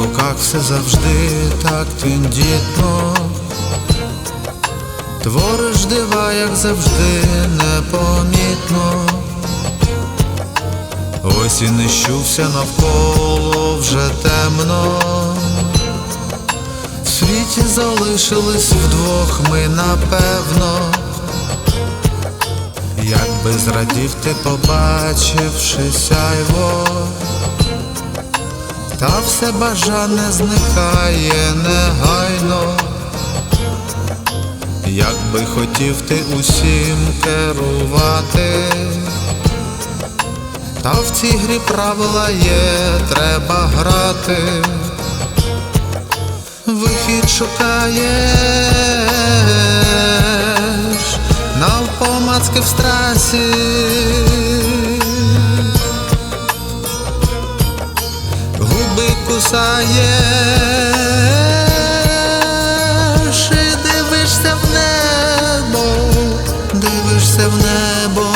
руках все завжди так тендітно. Твориш дива, як завжди, непомітно. Ось і нищувся навколо вже темно. В світі залишились вдвох ми напевно. Як би зрадів ти, побачивши сяйво, та все бажане зникає негайно. Як би хотів ти усім керувати, та в цій грі правила є, треба грати, вихід шукаєш, навпомацки в страсі. Губи кусаєш і дивишся в небо, дивишся в небо,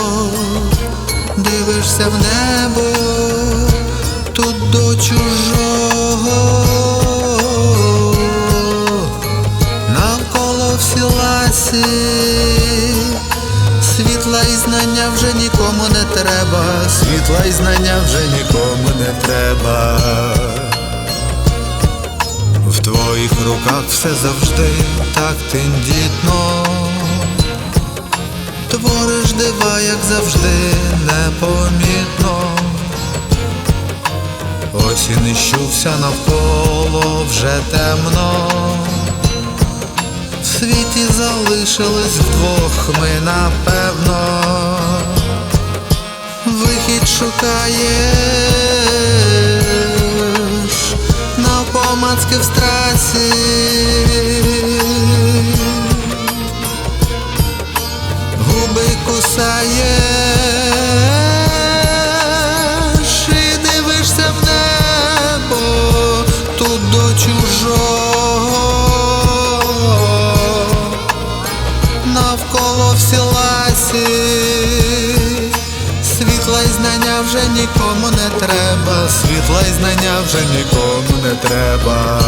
дивишся в небо, тут до чужого, навколо всі ласі, світла і знання вже нікому не треба, світла і знання вже нікому не треба. В твоїх руках все завжди так тендітно. Твориш дива, як завжди, непомітно. Ось і нищувся навколо вже темно. В світі залишились вдвох ми напевно. Вихід шукаєш в страсі. Губи кусаєш і дивишся в небо тут до чужого навколо всі ласі, й знання вже нікому не треба, світла й знання вже нікому не треба.